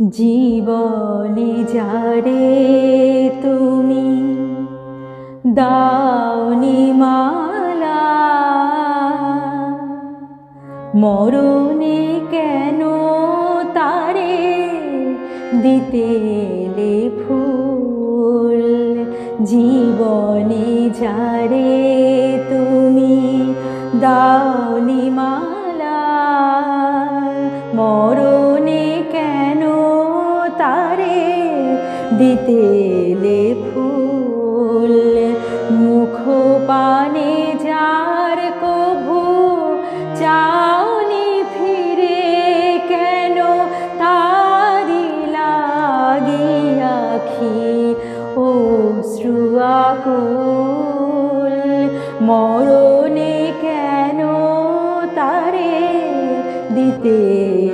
জীবনে যারে তুমি দাওনি মালা, মরণে কেন তারে দিতেলে ফুল? জীবনে যারে তুমি দাওনি মালা, মরণে দিতেলে ফুল মুখ পানে যার কভু চাওনি ফিরে কেন তারি লাগি আখি ও শ্রুয়াকুল মরণে কেন তারে দিতেলে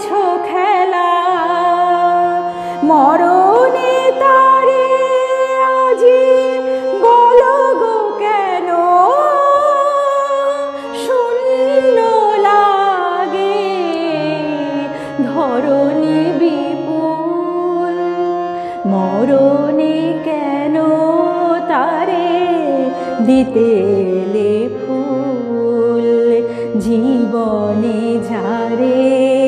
খেলেছ খেলা? মরণে তারে আজি বলো গো কেন? শূন্য লাগে, ধরণী বিপুল। মরণে কেন তারে দিতেলে ফুল? জীবনে তুমি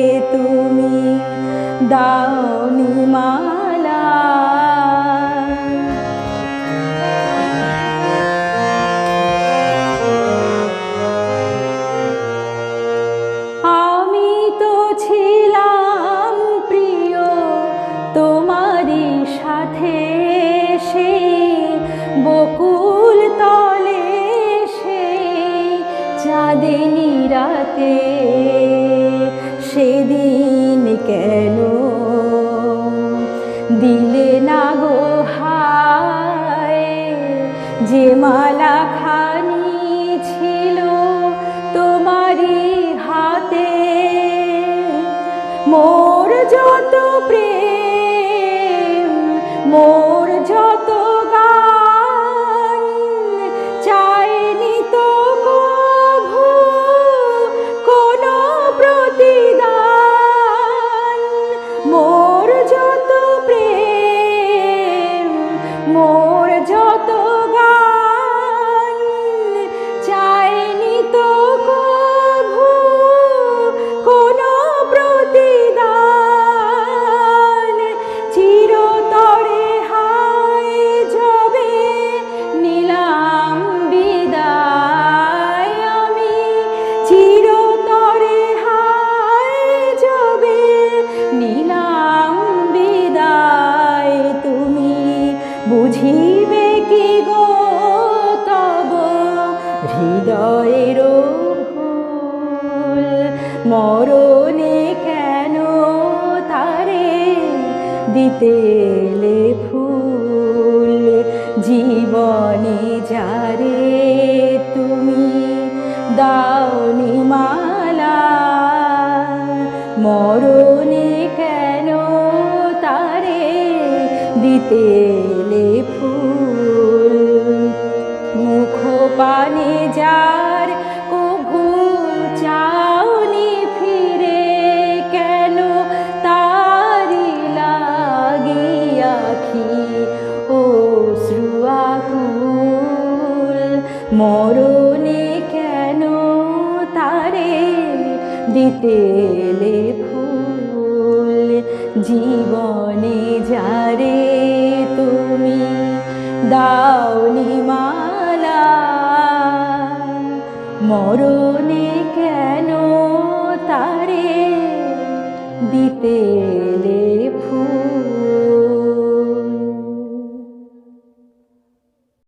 দাওনি মালা। আমি তো ছিলাম প্রিয় তোমারই সাথে রাতে সেদিন কেন যে মালা খানি ছিল তোমারই হাতে মোর যত প্রেম মোর যত মোর যত গান চাইনি তো বুঝিবে কি গো তব হৃদয়ের মরণে কেন তারে দিতে ফুল? জীবনে যারে দিতেলে ফুল মুখ পানে যার কভু চাওনি ফিরে কেন তারি লাগি আখি ও শ্রুয়াকুল মরণে কেন তারে দিতেলে ফুল? জীবনে তুমি দাউনি মালা মরণে কেন তারে দিতে